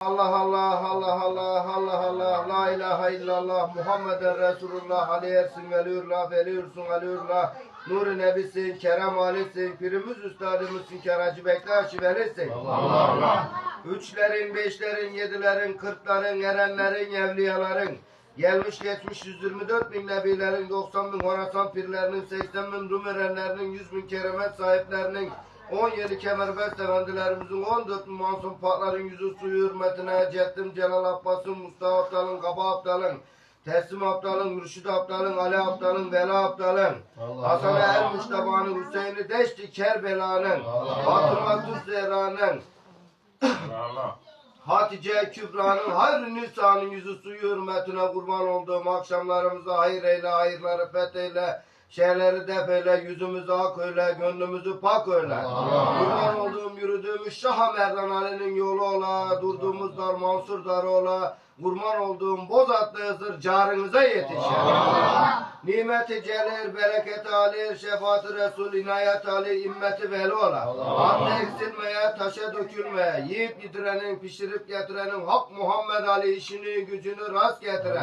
Allah Allah Allah Allah Allah Allah. La ilahe illallah. Muhammeden Resulullah. Ali Ersin Veliullah Veliursun Aliullah Nuri Nebisin Kerem Alisin Pirimiz Üstadımızsın Keracı Bektaşi Velisin. Üçlerin, beşlerin, yedilerin, kırkların, erenlerin, evliyaların Gelmiş geçmiş 124 bin nebilerin, 90 bin Horasan pirlerinin, 80 bin Rum erenlerinin, 100 bin keremet sahiplerinin, 17 kemerbest efendilerimizin, 14 bin masum patların yüzü suyu hürmetine, Ceddim Celal Abbas'ın, Mustafa Abdal'ın, Kaba Abdal'ın, Teslim Abdal'ın, Mürşid Abdal'ın, Ali Abdal'ın, Vela Abdal'ın, Hasan El Muştaba'nın, Hüseyin'i Deşti Kerbela'nın, Fatıma Tuz Zehra'nın, Hatice Kübra'nın hayır nisanın yüzü suyu hürmetine kurban olduğum akşamlarımıza hayır eyle, hayırları fetheyle, şeyleri def eyle, yüzümüzü ak öyle, gönlümüzü pak öyle. Kurban olduğum yürüdüğümüz Şah Merdan Ali'nin yolu ola, durduğumuz dar Mansur darı ola, kurban olduğum Bozatlı Hızır carınıza yetişer. Nimeti celil, bereketi alir, şefaati resul, inayet ali, immeti veli ola. Hatta eksilmeye, taşa dökülmeye, yiyip yedirenin, pişirip getirenin, Hak Muhammed Ali işini, gücünü rast getire.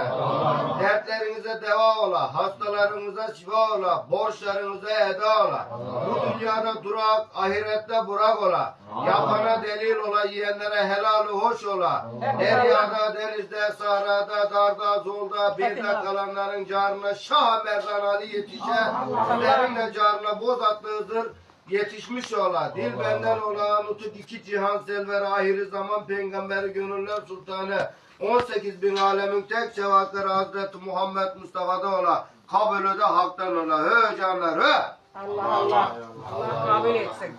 Dertlerinize deva ola, hastalarınıza şifa ola, borçlarınıza eda ola. Bu dünyada durak, ahirette burak ola. Yapana delil ola, yiyenlere helal hoş ola. Deryada, denizde, sahrada, darda, zolda, bir de kalanların carına Şah Merdan Ali yetişe. Sizlerin de carına Bozatlı Hızır yetişmiş ola. Dil benden ola, nutuk iki cihan selver ahiri zaman peygamberi gönüller sultanı. 18 bin alemin tek cevapları Hazreti Muhammed Mustafa'da ola. Kabulü de haktan ola. Hı canlar hı. Allah Allah. Allah kabul etsin.